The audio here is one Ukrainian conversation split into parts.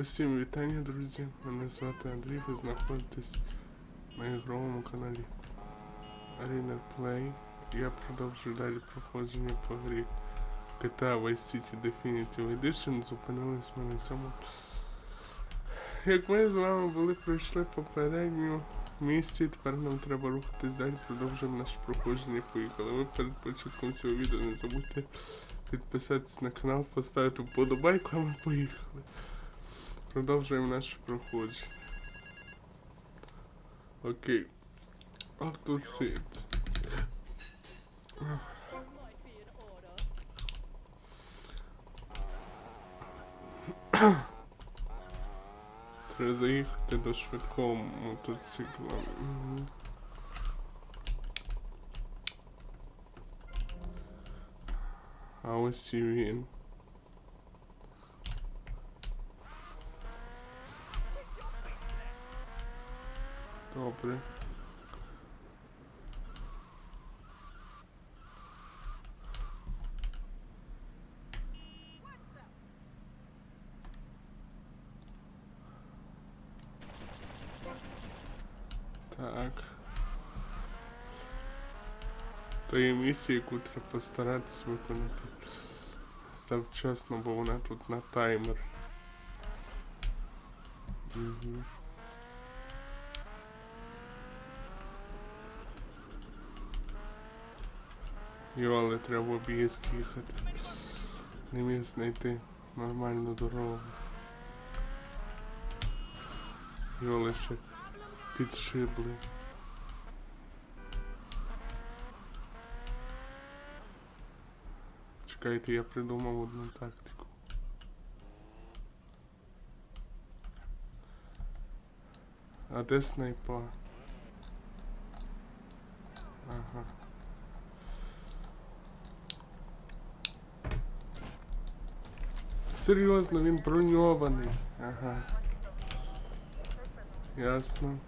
Усім вітання, друзі. Мене звати Андрій, ви знаходитесь на ігровому каналі Arena Play. Я продовжую далі проходження по грі GTA Vice City Definitive Edition. Зупинились ми на цьому. Як ми з вами були пройшли попередню місці, тепер нам треба рухатись далі, продовжуємо наше проходження. Поїхали. Ви перед початком цього відео не забудьте підписатись на канал, поставити вподобайку, а ми поїхали. Продовжуємо наше проходження. Окей. Автосит. Треба заїхати до швидкого мотоцикла. А ось і він. Добре. Так. То є місія, яку треба постаратись виконати завчасно, бо вона тут на таймер. Угу. Йо, але треба в об'їзд їхати. Не міг знайти нормальну дорогу. Йо, лише підшибли. Чекайте, я придумав одну тактику. А де снайпа? Ага. Серйозно, він броньований. Ага. Ясно.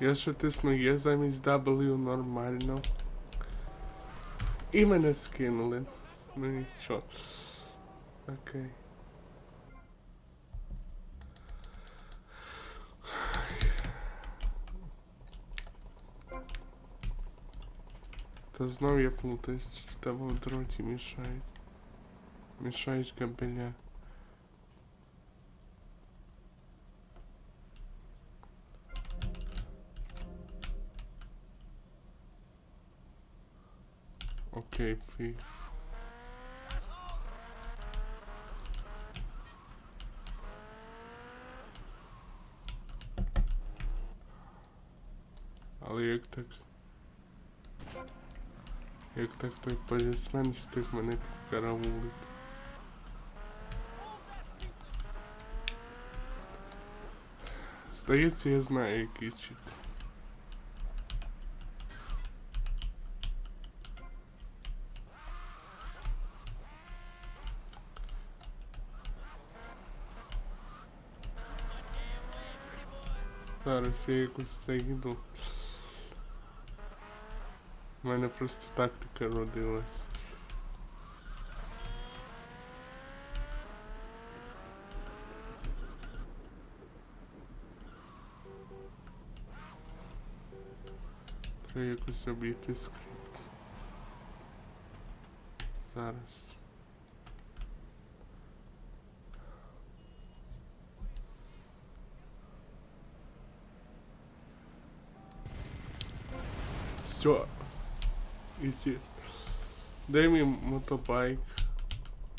Я що тисну є замість W нормально. І мене скинули. Ну нічого. Окей. Та знов я плутаюсь, тебе в дроті мішають. Мішають кабеля. Окей, фіг. Але як так? Як так той полісмен встиг мене підкараулити? Здається, я знаю, який чит. Зараз я якось заїду. У мене просто тактика родилась. Треба якось обійти скрипт. Зараз. Все. Ізі. Де мій мотобайк?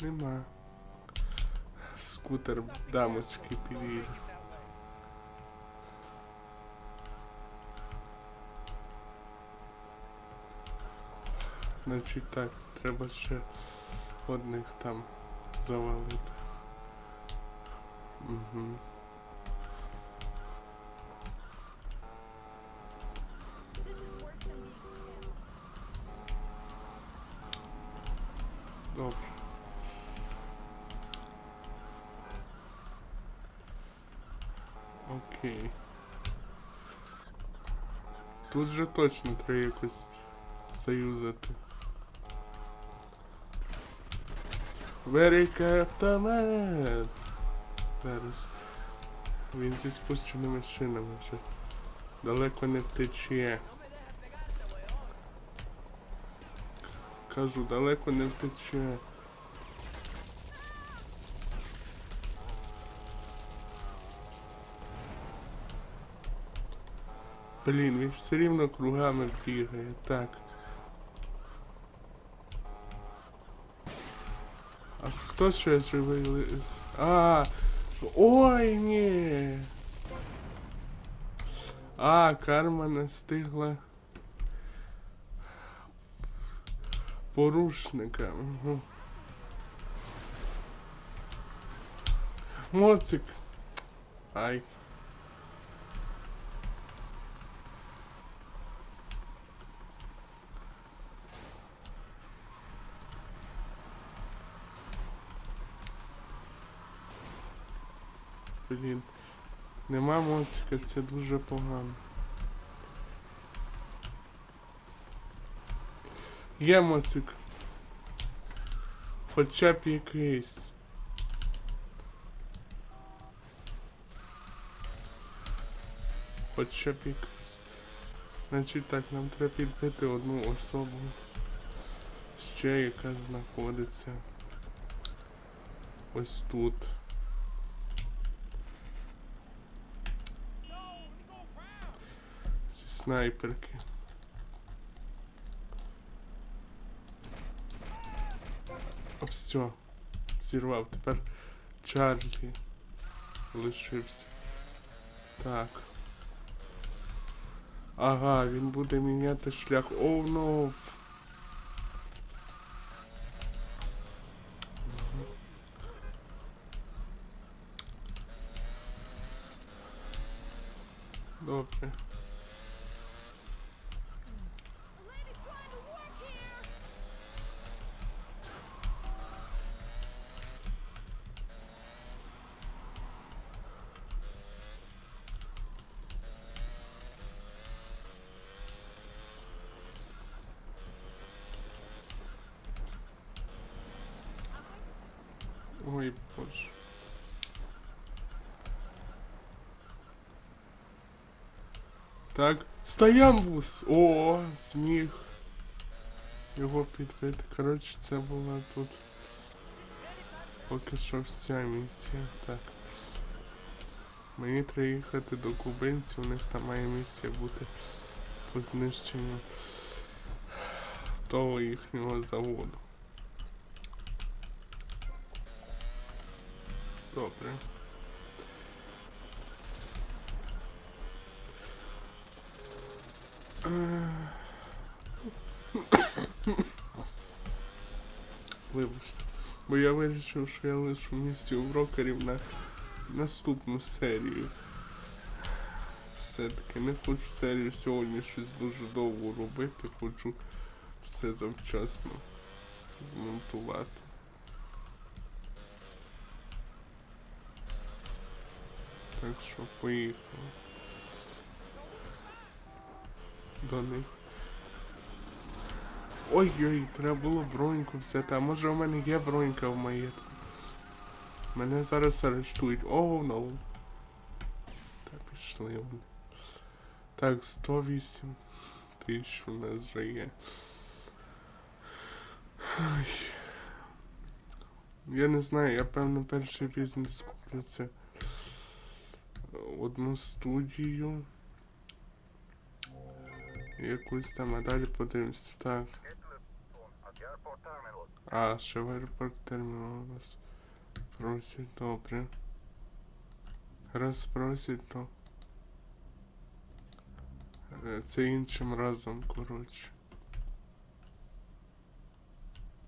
Нема. Скутер дамочки підійде. Значить так, треба ще одних там завалити. Угу. Тут же точно треба якось заюзати. Великий автомат. Зараз. Він зі спущеними шинами вже. Далеко не втече. Кажу, далеко не втече. Блін, він все рівно кругами бігає. Так. А хто ще живий? А, ой, ні. А, карма настигла порушника. Моцик. Ай. Блін. Нема моцика, це дуже погано. Є моцик. Хоча б якийсь. Хоча б якийсь. Значить так, нам треба підбити одну особу. Ще яка знаходиться. Ось тут. Зі снайперки. Все. Зірвав. Тепер Чарлі лишився. Так. Ага, він буде міняти шлях. Оу, oh, no. Добре. Так, стоямбус! О, сміх. Його підбити. Коротше, це була тут. Поки що вся місія. Так. Мені треба їхати до кубинців, у них там має місія бути по знищенню того їхнього заводу. Добре. Вибачте. Бо я вирішив, що я лишу місію брокерів на наступну серію. Все-таки не хочу серію сьогодні щось дуже довго робити, хочу все завчасно змонтувати. Так що поїхали. До них. Ой-ой, треба було броньку взяти. А може в мене є бронька в маєтку? Мене зараз арештують. Оу, ну. Та пішли вони. Так, 108 тисяч у нас вже є. Ой. Я не знаю, я певно перший бізнес куплю це одну студію. Якусь там, а далі подивимося. Так. А, ще в аеропорт термінал нас просять, добре. Раз просять, то. е, Це іншим разом, коротше.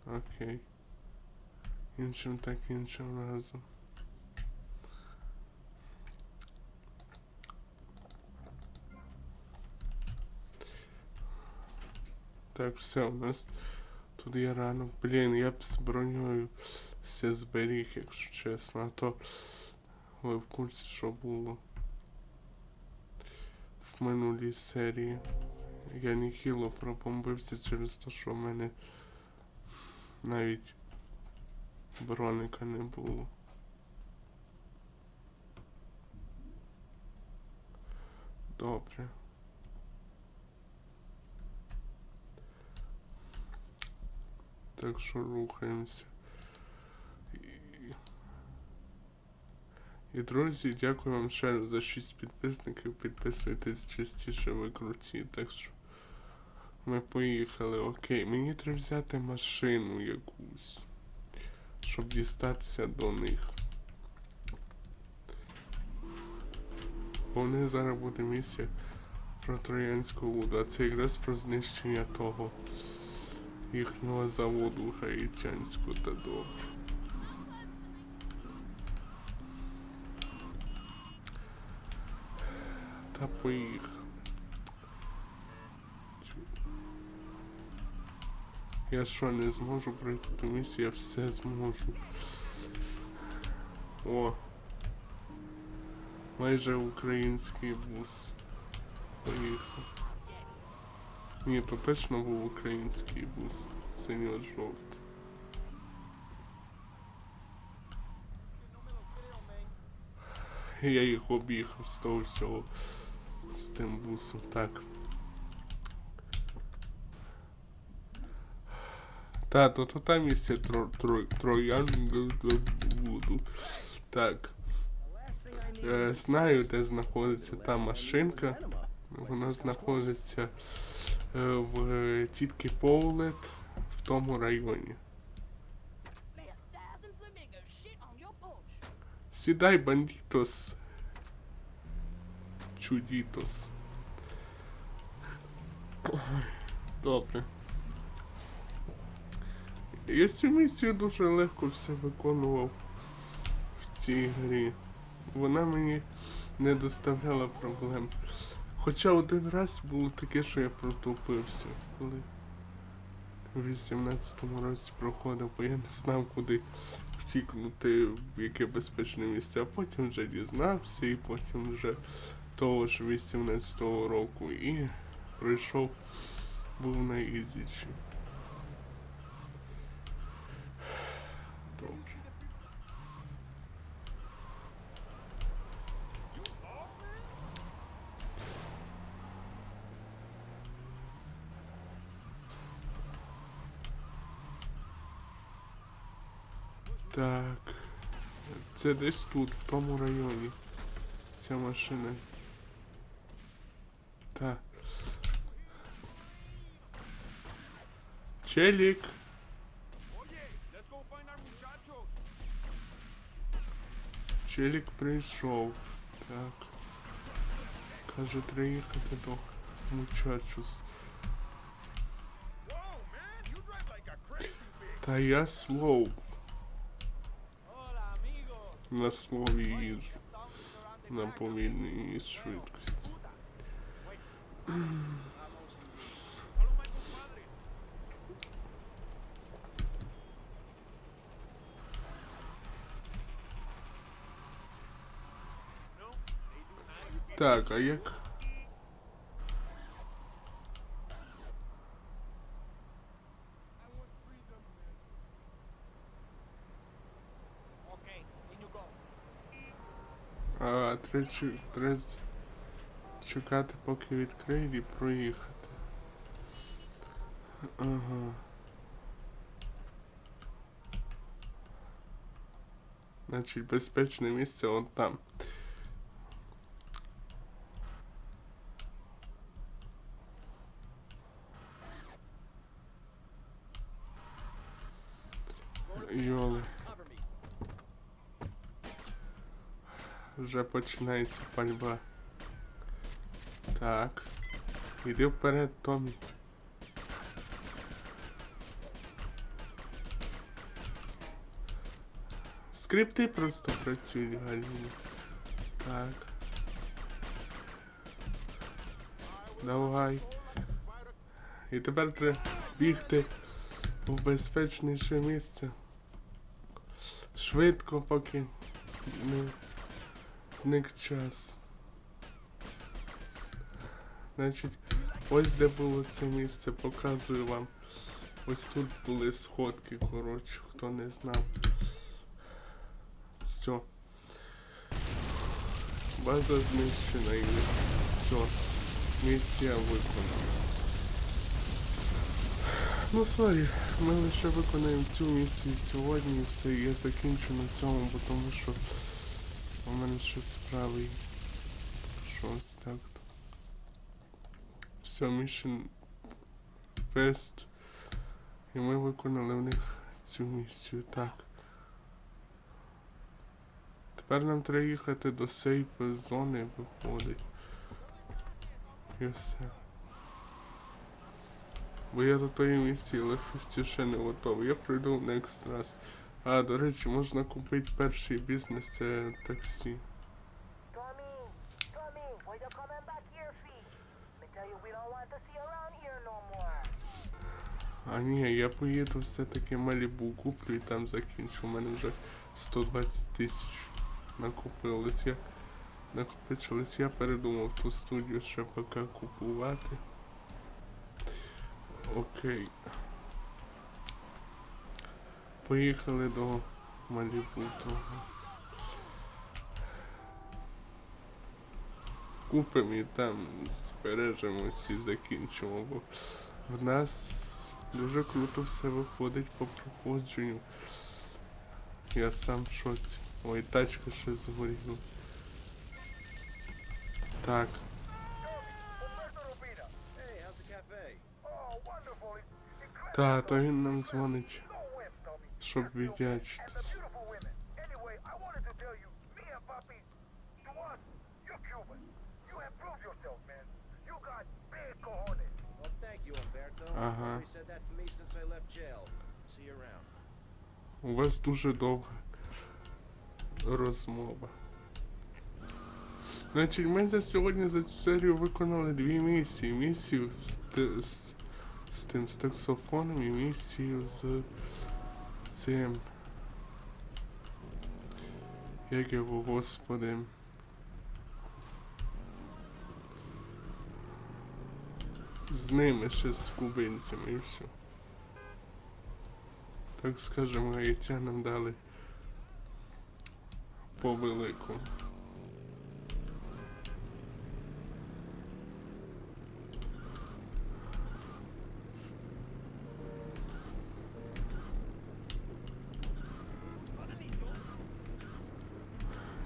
Окей. Іншим так іншим разом. Так, все, у нас тут є ранок. Блін, я б з броньою все зберіг, якщо чесно, а то ви в курсі, що було в минулій серії. Я ніхіло пробомбився через те, що в мене навіть Броника не було. Добре. Так що рухаємося. І, друзі, дякую вам ще раз за 6 підписників. Підписуйтесь частіше ви круті. Так що ми поїхали. Окей, мені треба взяти машину якусь, щоб дістатися до них. Них зараз буде місія про Троянську Луду, а це якраз про знищення того їхнього заводу гаїтянського та добре. Та поїхали. Я що, не зможу пройти ту місію, я все зможу. О. Майже український бус. Поїхав. Ні, то точно був український бус. Синьо-жовтий. Я їх об'їхав з того всього з тим бусом. Так. Та, то, то там місце тро, тро, троян буду. Так. Е, знаю, де знаходиться та машинка. Вона знаходиться в е, тітки Поулет в тому районі. Сідай, бандитос. Чудітос. Ой, Добре. Я цю місію дуже легко все виконував в цій грі. Вона мені не доставляла проблем. Хоча один раз було таке, що я протупився, коли в 18-му році проходив, бо я не знав, куди втікнути, в яке безпечне місце, а потім вже дізнався, і потім вже того ж 18-го року і прийшов, був на ізічі. Це десь тут, в тому районі. Ця машина. Так. Челік. Челік прийшов. Так. Каже, треба їхати до мучачус. Та я слов. Hola, amigo. На слові їжу. На повільній швидкості. Так, а як. А, треба, чекати, поки відкриють і проїхати. Ага. Значить, безпечне місце он там. Вже починається пальба. Так. Іди вперед, Томі. Скрипти просто працюють галіні. Так. Давай. І тепер треба бігти в безпечніше місце. Швидко, поки не зник час. Значить, ось де було це місце, показую вам. Ось тут були сходки, коротше, хто не знав. Все. База знищена і все. Місія виконана. Ну сорі, ми лише виконаємо цю місію сьогодні і все, я закінчу на цьому, бо тому що у мене щось справи. Щось так. Все, mission Best. І ми виконали в них цю місію. Так. Тепер нам треба їхати до сейф зони виходить. І все. Бо я до тої місії легкості ще не готовий. Я пройду next раз. А, до речі, можна купити перший бізнес, це таксі. А ні, я поїду все-таки Малібу куплю і там закінчу. У мене вже 120 тисяч накопилось. Я накопичилось. Я передумав ту студію ще поки купувати. Окей. Поїхали до Малібу. Купимо і там збережемося і закінчимо, бо в нас дуже круто все виходить по проходженню. Я сам в шоці. Ой, тачка ще згоріла. Так. Та, то він нам дзвонить. Щоб віддячитись. Uh-huh. Around. У вас дуже довга розмова. Значить, ми за сьогодні за цю серію виконали дві місії. Місію з, з, з тим з таксофоном і місію з цим. Як його, господи. З ними ще з кубинцями і все. Так скажемо, гаїтянам дали по великому.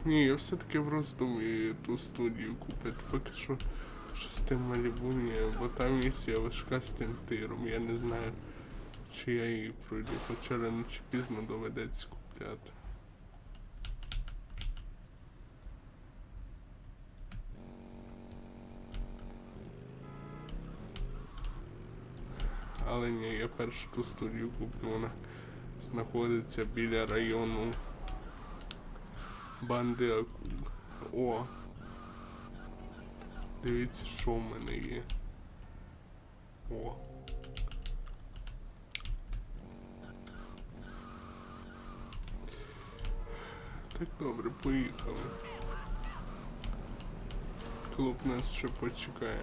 Ні, я все-таки в роздумі ту студію купити. Поки що що з тим Малібу ні, бо там місія важка з тим тиром. Я не знаю, чи я її пройду, хоча рано чи пізно доведеться купляти. Але ні, я першу ту студію куплю, вона знаходиться біля району банди акул. О! Дивіться, що в мене є. О. Так добре, поїхали. Клуб нас ще почекає.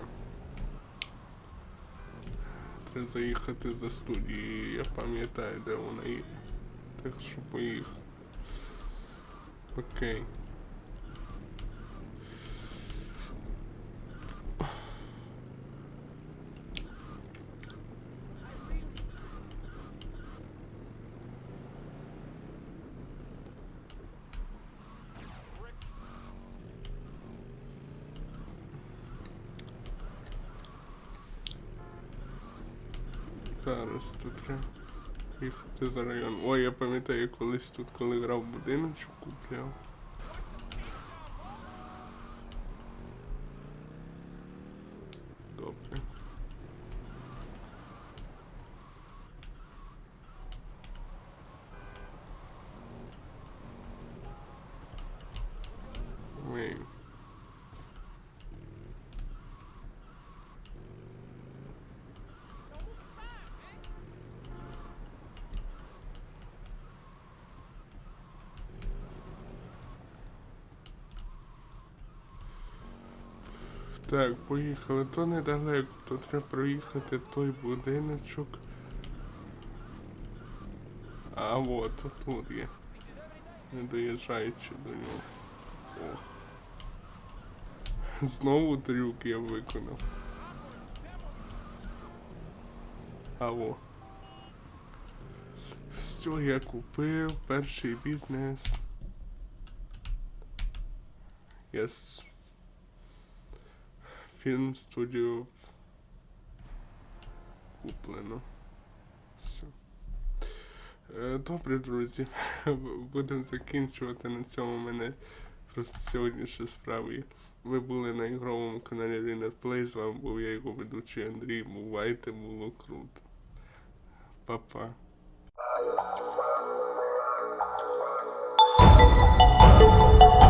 Треба заїхати за студією, я пам'ятаю, де вона є. Так що поїхав. Окей. Зараз тут треба їхати за район. Ой, я пам'ятаю, колись тут, коли грав будиночок, купляв. Добре. Ой. Так, поїхали. То недалеко, то треба проїхати той будиночок. А от тут є. не доїжджаючи до нього. Ох. Знову трюк я виконав. Алло. Все, я купив перший бізнес. Yes. Фільм студію куплено. Все. Добре, друзі. Будемо закінчувати на цьому мене. Просто сьогодні ще справи. Ви були на ігровому каналі Arena Play. З вами був я його ведучий Андрій. Бувайте, було круто. Па-па.